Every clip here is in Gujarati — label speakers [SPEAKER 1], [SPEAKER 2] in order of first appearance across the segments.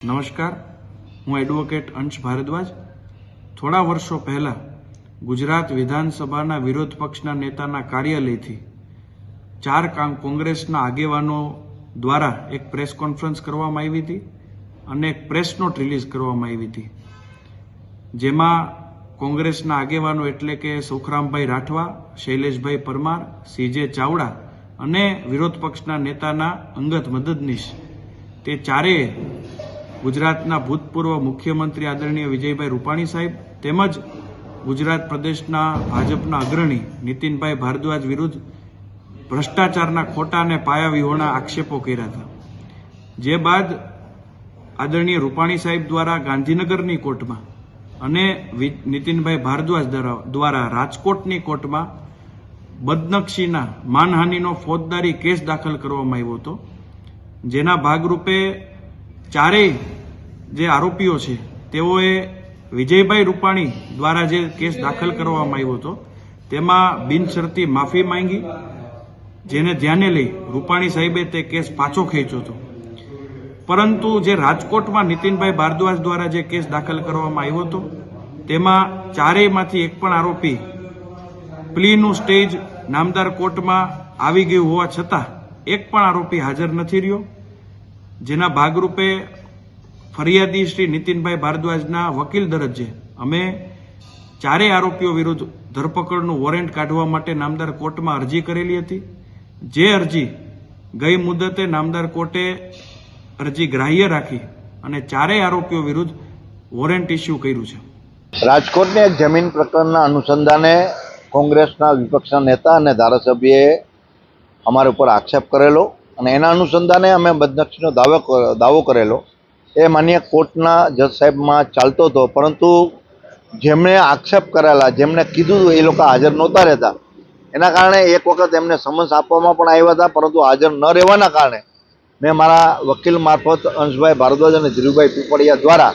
[SPEAKER 1] નમસ્કાર. હું એડવોકેટ અંશ ભારદ્વાજ. થોડા વર્ષો પહેલાં ગુજરાત વિધાનસભાના વિરોધ પક્ષના નેતાના કાર્યાલયથી ચાર કામ કોંગ્રેસના આગેવાનો દ્વારા એક પ્રેસ કોન્ફરન્સ કરવામાં આવી હતી અને એક પ્રેસ નોટ રિલીઝ કરવામાં આવી હતી. જેમાં કોંગ્રેસના આગેવાનો એટલે કે સુખરામભાઈ રાઠવા, શૈલેષભાઈ પરમાર, સીજે ચાવડા અને વિરોધ પક્ષના નેતાના અંગત મદદનીશ. તે ચારેય ગુજરાતના ભૂતપૂર્વ મુખ્યમંત્રી આદરણીય વિજયભાઈ રૂપાણી સાહેબ તેમજ ગુજરાત પ્રદેશના ભાજપના અગ્રણી નીતિનભાઈ ભારદ્વાજ વિરુદ્ધ ભ્રષ્ટાચારના ખોટા અને પાયાવિહોણા આક્ષેપો કર્યા હતા. જે બાદ આદરણીય રૂપાણી સાહેબ દ્વારા ગાંધીનગરની કોર્ટમાં અને નીતિનભાઈ ભારદ્વાજ દ્વારા રાજકોટની કોર્ટમાં બદનક્ષીના માનહાનિનો ફોજદારી કેસ દાખલ કરવામાં આવ્યો હતો. જેના ભાગરૂપે ચારેય જે આરોપીઓ છે, તેઓએ વિજયભાઈ રૂપાણી દ્વારા જે કેસ દાખલ કરવામાં આવ્યો હતો, તેમાં બિનશરતી માફી માંગી, જેને ધ્યાને લઈ રૂપાણી સાહેબે તે કેસ પાછો ખેંચ્યો હતો. પરંતુ જે રાજકોટમાં નીતિનભાઈ ભારદ્વાજ દ્વારા જે કેસ દાખલ કરવામાં આવ્યો હતો, તેમાં ચારેયમાંથી એક પણ આરોપી પ્લીનું સ્ટેજ નામદાર કોર્ટમાં આવી ગયું હોવા છતાં એક પણ આરોપી હાજર નથી રહ્યો. જેના ભાગરૂપે ફરિયાદી શ્રી નીતિનભાઈ ભારદ્વાજના વકીલ દરજ્જે અમે ચારેય આરોપીઓ વિરુદ્ધ ધરપકડનું વોરંટ કાઢવા માટે નામદાર કોર્ટમાં અરજી કરેલી હતી. જે અરજી ગઈ મુદતે નામદાર કોર્ટે અરજી ગ્રાહ્ય રાખી અને ચારેય આરોપીઓ વિરુદ્ધ વોરંટ ઇસ્યુ કર્યું છે.
[SPEAKER 2] રાજકોટની એક જમીન પ્રકરણના અનુસંધાને કોંગ્રેસના વિપક્ષના નેતા અને ધારાસભ્યએ અમારા ઉપર આક્ષેપ કરેલો. અને એના અનુસંધાને અમે બદનક્ષીનો દાવો દાવો કરેલો. એ માન્ય કોર્ટના જજ સાહેબમાં ચાલતો હતો, પરંતુ જેમણે આક્ષેપ કરેલા, જેમણે કીધું એ લોકો હાજર નહોતા રહેતા. એના કારણે એક વખત એમને સમન્સ આપવામાં પણ આવ્યા હતા, પરંતુ હાજર ન રહેવાના કારણે મેં મારા વકીલ મારફત અંશભાઈ ભારદ્વાજ અને ધીરુભાઈ પીપળિયા દ્વારા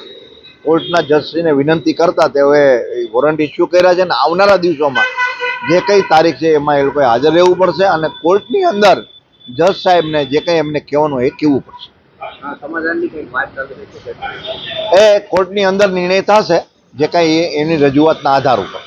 [SPEAKER 2] કોર્ટના જજશ્રીને વિનંતી કરતા તેઓએ વોરંટ ઇસ્યુ કર્યા છે અને આવનારા દિવસોમાં જે કઈ તારીખ છે એમાં એ લોકોએ હાજર રહેવું પડશે અને કોર્ટની અંદર જજ સાહેબને જે કંઈ એમને કહેવાનું હોય એ કહેવું પડશે. એ કોર્ટની અંદર નિર્ણય થશે જે કંઈ એની રજૂઆતના આધાર ઉપર.